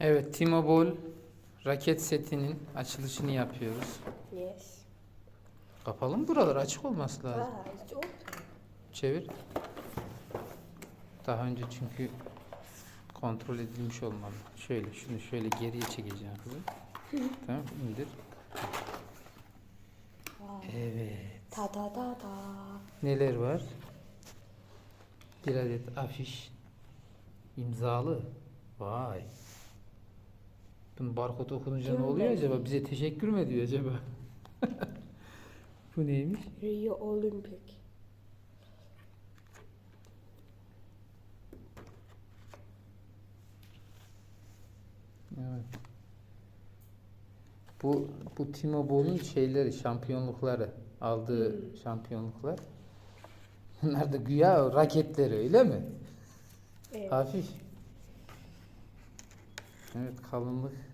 Evet, T-Mobile raket setinin açılışını yapıyoruz. Yes. Kapalı mı buralar? Açık olması lazım. Ah, it's open. Çevir. Daha önce çünkü kontrol edilmiş olmalı. Şöyle, şunu şöyle geriye çekeceğim kızım. tamam, indir. Evet. Da da da da. Neler var? Bir adet afiş. imzalı. Vay. Bunun barkod okununca ne oluyor acaba? Bize teşekkür mü ediyor acaba? Bu neymiş? Rio Olympic. Evet. Bu bu T-Mobile'un şeyleri, şampiyonlukları, aldığı şampiyonluklar. Bunlar da güya raketleri öyle mi? Evet. Hafif. Evet kalınlık.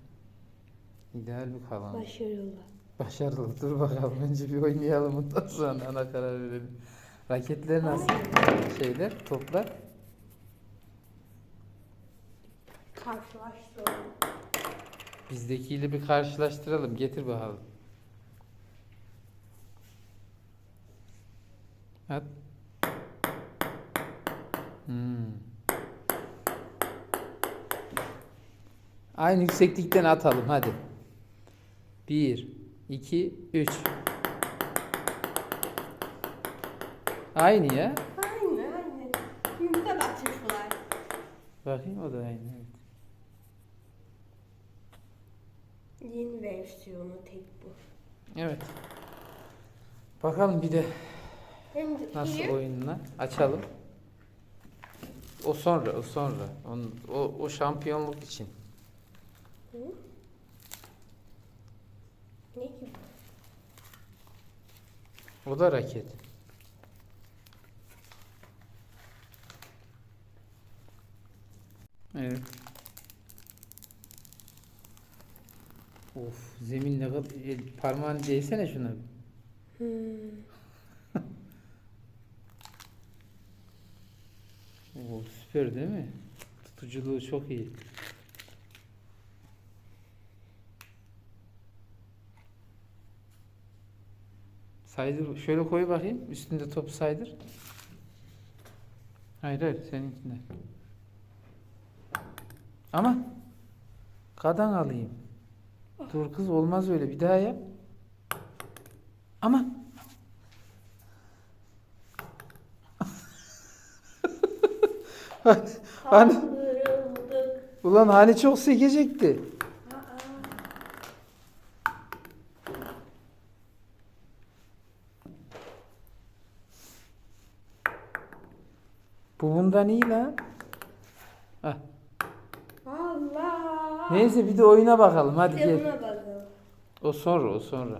İdeal bir kalınlık. Başarılı. Başarılı. Dur bakalım önce bir oynayalım ondan sonra ana karar verelim. Raketler nasıl? Şeyler, toplar. Karşılaştıralım. Bizdekiyle bir karşılaştıralım. Getir bakalım. At. Hmm. Aynı yükseklikten atalım hadi. Bir, iki, üç. Aynı ya. Aynı aynı. Şimdi de batırdılar. Bakayım o da aynı. Evet. Yeni versiyonu tek bu. Evet. Bakalım bir de Hem Nasıl oyununa açalım. O sonra, o sonra. Onun, o, o şampiyonluk için. Hı? Ne gibi? O da raket. Evet. Of, zemin ne kadar... el- Parmağını değsene şuna. Hmm. Oo, süper değil mi? Tutuculuğu çok iyi. Saydır. Şöyle koy bakayım. Üstünde top saydır. Hayır hayır seninkinde. Ama kadan alayım. Dur kız olmaz öyle. Bir daha yap. Ama Hani- ulan hani çok sekecekti. Bu bundan iyi lan. Hah. Allah. Neyse bir de oyuna bakalım hadi Bir de gel. buna bakalım. O sonra o sonra.